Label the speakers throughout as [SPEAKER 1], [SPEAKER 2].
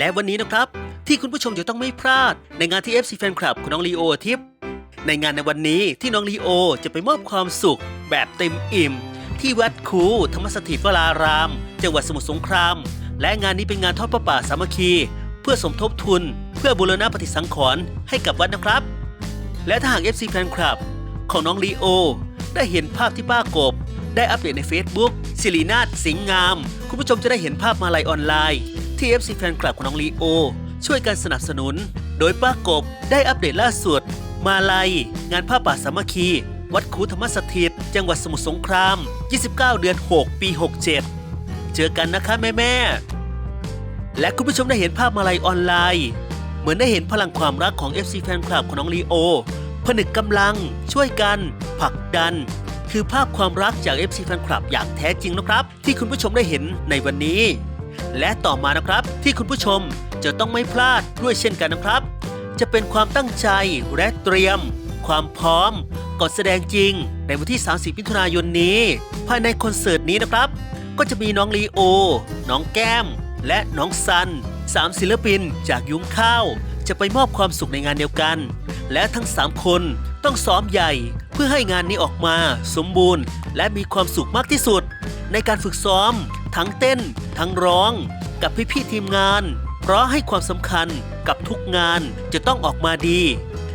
[SPEAKER 1] และวันนี้นะครับ ที่คุณผู้ชมจะต้องไม่พลาด ในงานที่ FC Fan Club ของน้องลีโอทิพย์ในงานในวันนี้ที่น้องลีโอจะไปมอบความสุข แบบเต็มอิ่ม ที่วัดคูธรรมสถิตวราราม จังหวัดสมุทรสงคราม และงานนี้เป็นงานทอดประป่าสามัคคี เพื่อสมทบทุน เพื่อบูรณะปฏิสังขรณ์ให้กับวัดนะครับ และถ้าหาก FC Fan Club ของน้องลีโอ ได้เห็นภาพที่ป้ากบ ได้อัปเดตใน Facebook สิรินาถสิงห์งาม คุณผู้ชมจะได้เห็นภาพมาลัยออนไลน์ ที่ FC Fan Club ของน้องลีโอ ช่วยกันสนับสนุน โดยป้ากบได้อัปเดตล่าสุด มาลัย งานผ้าป่าสามัคคี วัดคูธรรมสถิต จังหวัดสมุทรสงคราม 29 เดือน 6 ปี 67 เจอกันนะคะแม่แม่และคุณผู้ชมได้เห็นภาพมาลัยออนไลน์ เหมือนได้เห็นพลังความรักของ FC Fan Club ของน้องลีโอ ผนึกกำลัง ช่วยกันผลักดัน คือภาพความรักจาก FC Fan Club อย่างแท้จริงนะครับ ที่คุณผู้ชมได้เห็นในวันนี้ และต่อมานะครับ ที่คุณผู้ชมจะต้องไม่พลาดด้วยเช่นกันนะครับ จะเป็นความตั้งใจและเตรียม ความพร้อมก่อนแสดงจริง ในวันที่ 30 มิถุนายนนี้ ภายในคอนเสิร์ตนี้นะครับ ก็จะมีน้องลีโอ น้องแก้ม และน้องซันสามศิลปินจากยุ้งข้าว จะไปมอบความสุขในงานเดียวกัน และทั้ง 3 คนต้องซ้อมใหญ่ เพื่อให้งานนี้ออกมา สมบูรณ์ และมีความสุขมากที่สุด ในการฝึกซ้อม ทั้งเต้น ทั้งร้อง กับพี่ๆทีมงาน เพราะให้ความสำคัญกับทุกงานจะต้องออกมาดี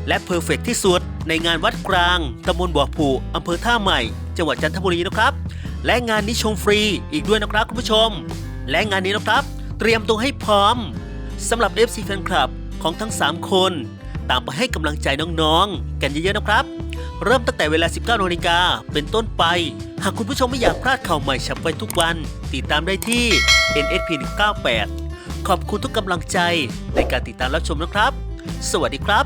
[SPEAKER 1] และเพอร์เฟกที่สุดในงานวัดกลางตำบลบ่อผูอำเภอท่าใหม่ จังหวัดจันทบุรีนะครับ และงานนี้ชมฟรีอีกด้วยนะครับคุณผู้ชม และงานนี้นะครับ เตรียมตัวให้พร้อมสำหรับ FC Fan Club ของทั้ง 3 คน ตามไปให้กำลังใจน้องๆ กันเยอะๆนะครับ เริ่มตั้งแต่เวลา 19นาฬิกาเป็นต้นไป หากคุณผู้ชมไม่อยากพลาดข่าวใหม่ฉับไวทุกวัน ติดตามได้ที่ NSP 198ขอบคุณทุกกำลังใจในการติดตามรับชมนะครับ สวัสดีครับ